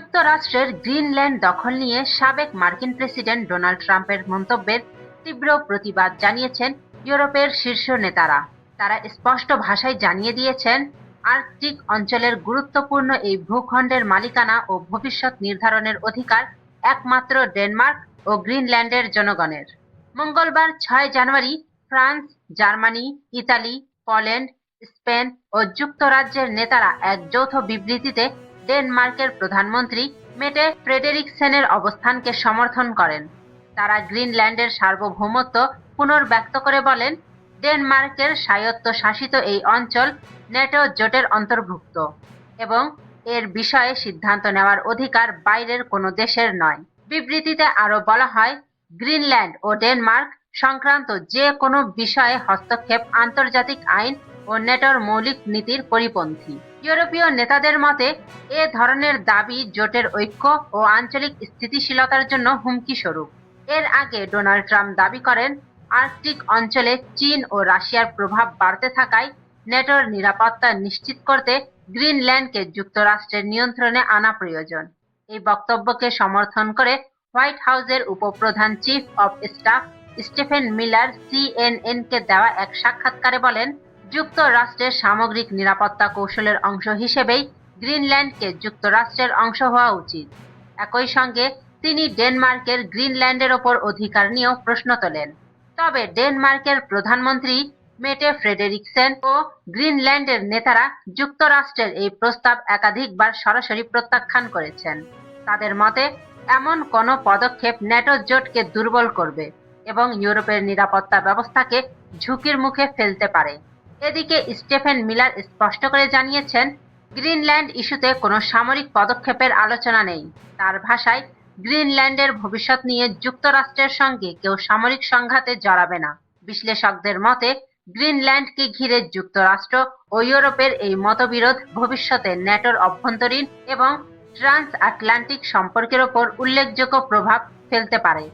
যুক্তরাষ্ট্রের গ্রিনল্যান্ড দখল নিয়ে সাবেক মার্কিন প্রেসিডেন্ট ডোনাল্ড ট্রাম্পের মন্তব্যের তীব্র প্রতিবাদ জানিয়েছেন ইউরোপের শীর্ষ নেতারা। তারা স্পষ্ট ভাষায় জানিয়ে দিয়েছেন, আর্কটিক অঞ্চলের গুরুত্বপূর্ণ এই ভূখণ্ডের মালিকানা ও ভবিষ্যৎ নির্ধারণের অধিকার একমাত্র ডেনমার্ক ও গ্রিনল্যান্ডের জনগণের। মঙ্গলবার ছয় জানুয়ারি France, Germany, Italy, Poland, Spain ও যুক্তরাজ্যের নেতারা এক যৌথ বিবৃতিতে ডেনমার্কের প্রধানমন্ত্রী মেটে ফ্রেডেরিকসেনের অবস্থানকে সমর্থন করেন। তারা গ্রিনল্যান্ডের সার্বভৌমত্ব পুনর্ব্যক্ত করে বলেন, ডেনমার্কের স্বায়ত্তশাসিত এই অঞ্চল নেটো জোটের অন্তর্ভুক্ত এবং এর বিষয়ে সিদ্ধান্ত নেওয়ার অধিকার বাইরের কোনো দেশের নয়। বিবৃতিতে আরও বলা হয়, গ্রিনল্যান্ড ও ডেনমার্ক সংক্রান্ত যে কোনো বিষয়ে হস্তক্ষেপ আন্তর্জাতিক আইন ও নেটোর মৌলিক নীতির পরিপন্থী। ইউরোপীয় নেতাদের মতে, এ ধরনের দাবি জোটের ঐক্য ও আঞ্চলিক স্থিতিশীলতার জন্য হুমকি স্বরূপ এর আগে ডোনাল্ড ট্রাম্প দাবি করেন, আর্কটিক অঞ্চলে চীন ও রাশিয়ার প্রভাব বাড়তে থাকায় নেটোর নিরাপত্তা নিশ্চিত করতে গ্রিনল্যান্ডকে যুক্তরাষ্ট্রের নিয়ন্ত্রণে আনা প্রয়োজন। এই বক্তব্যকে সমর্থন করে হোয়াইট হাউসের উপপ্রধান chief of staff Stephen Miller সিএনএনকে দেওয়া এক সাক্ষাৎকারে বলেন যুক্তরাষ্ট্রের সামগ্রিক নিরাপত্তা কৌশলের অংশ হিসেবেই গ্রিনল্যান্ডকে যুক্তরাষ্ট্রের অংশ হওয়া উচিত। একই সঙ্গে তিনি ডেনমার্কের গ্রিনল্যান্ডের ওপর অধিকার নিয়েও প্রশ্ন তোলেন। তবে ডেনমার্কের প্রধানমন্ত্রী মেটে ফ্রেডেরিকসেন ও গ্রিনল্যান্ডের নেতারা যুক্তরাষ্ট্রের এই প্রস্তাব একাধিকবার সরাসরি প্রত্যাখ্যান করেছেন। তাদের মতে, এমন কোনো পদক্ষেপ ন্যাটো জোটকে দুর্বল করবে এবং ইউরোপের নিরাপত্তা ব্যবস্থাকে ঝুঁকির মুখে ফেলতে পারে। এদিকে স্টেফেন মিলার স্পষ্ট করে জানিয়েছেন, গ্রিনল্যান্ড ইস্যুতে কোনো সামরিক পদক্ষেপের আলোচনা নেই। তার ভাষায়, গ্রিনল্যান্ডের ভবিষ্যৎ নিয়ে যুক্তরাষ্ট্রের সঙ্গে কেউ সামরিক সংঘাতে জড়াবে না। বিশ্লেষকদের মতে, গ্রিনল্যান্ডকে ঘিরে যুক্তরাষ্ট্র ও ইউরোপের এই মতবিরোধ ভবিষ্যতে ন্যাটোর অভ্যন্তরীণ এবং ট্রান্স আটলান্টিক সম্পর্কের ওপর উল্লেখযোগ্য প্রভাব ফেলতে পারে।